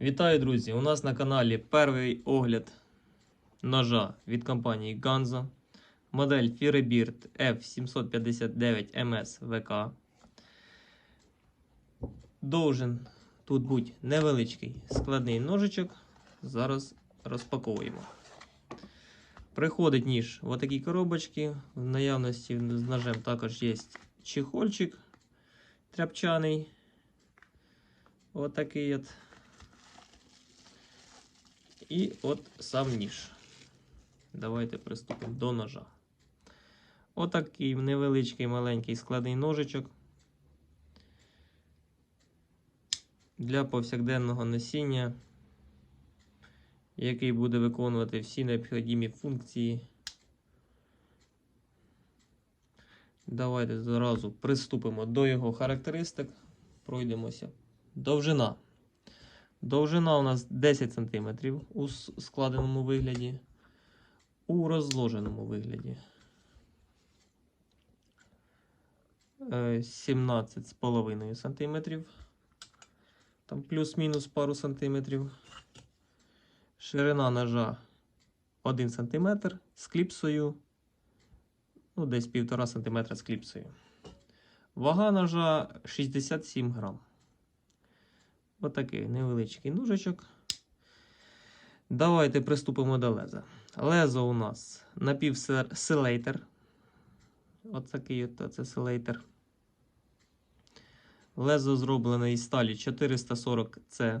Вітаю, друзі! У нас на каналі перший огляд ножа від компанії Ganzo. Модель Firebird F759 MS VK. Довжен тут бути невеличкий складний ножичок. Зараз розпаковуємо. Приходить ніж в отакій коробочці. В наявності з ножем також є чехольчик тряпчаний. Отакий от. І от сам ніж. Давайте приступимо до ножа. Отакий невеличкий маленький складний ножичок. Для повсякденного носіння, який буде виконувати всі необхідні функції. Давайте зразу приступимо до його характеристик. Пройдемося. Довжина. Довжина у нас 10 см у складеному вигляді, у розложеному вигляді. Е, 17,5 см. Там плюс-мінус пару сантиметрів. Ширина ножа 1 см з кліпсою. Ну, десь 1,5 см з кліпсою. Вага ножа 67 грам. Отакий невеличкий ножичок. Давайте приступимо до леза. Лезо у нас напівселейтер. Отакий от це селейтер. Лезо зроблене із сталі 440C.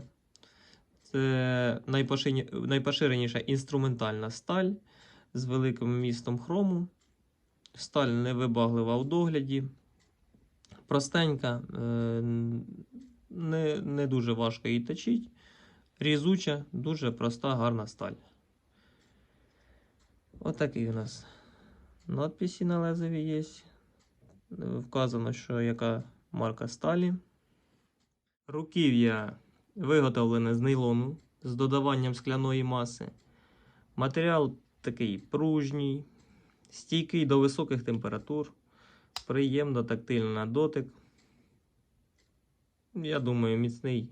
Це найпоширеніша інструментальна сталь з великим містом хрому. Сталь невибаглива у догляді. Простенька, е, не, не дуже важко її точить. Різуча, дуже проста, гарна сталь. Отакий у нас надписи на лезові є. Вказано, що яка марка сталі. Руків'я виготовлене з нейлону з додаванням скляної маси. Матеріал такий пружній, стійкий до високих температур, приємно тактильний на дотик. Я думаю, міцний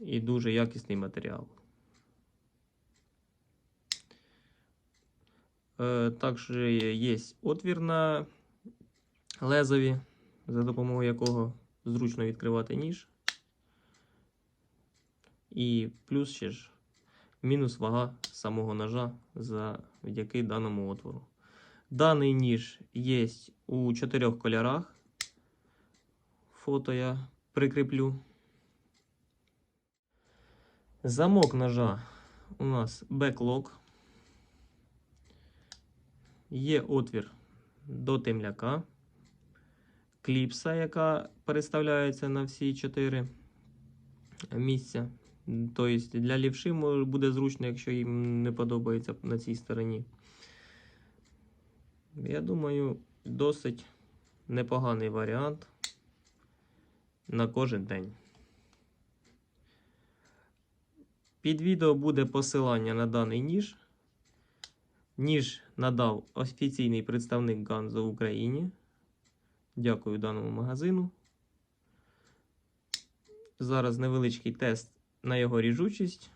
і дуже якісний матеріал. Е, Також є отвір на лезові, за допомогою якого зручно відкривати ніж. І плюс ще ж мінус вага самого ножа завдяки даному отвору. Даний ніж є у чотирьох кольорах. Фото я прикріплю. Замок ножа у нас беклок. Є отвір до темляка. Кліпса, яка переставляється на всі чотири місця. Тобто для лівши буде зручно, якщо їм не подобається на цій стороні. Я думаю, досить непоганий варіант на кожен день. Під відео буде посилання на даний ніж. Ніж надав офіційний представник Ганзо в Україні. Дякую даному магазину. Зараз невеличкий тест на його ріжучість.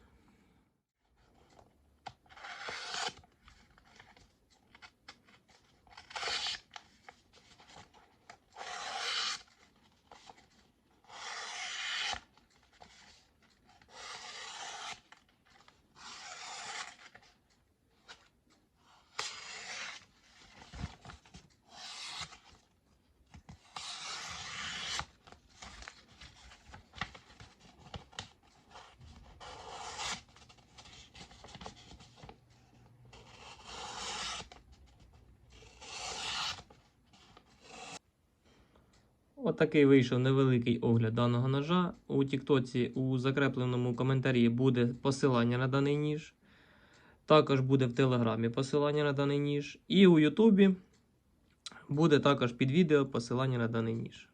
Отакий вийшов невеликий огляд даного ножа. У Тіктоці у закрепленому коментарі буде посилання на даний ніж. Також буде в Телеграмі посилання на даний ніж. І у Ютубі буде також під відео посилання на даний ніж.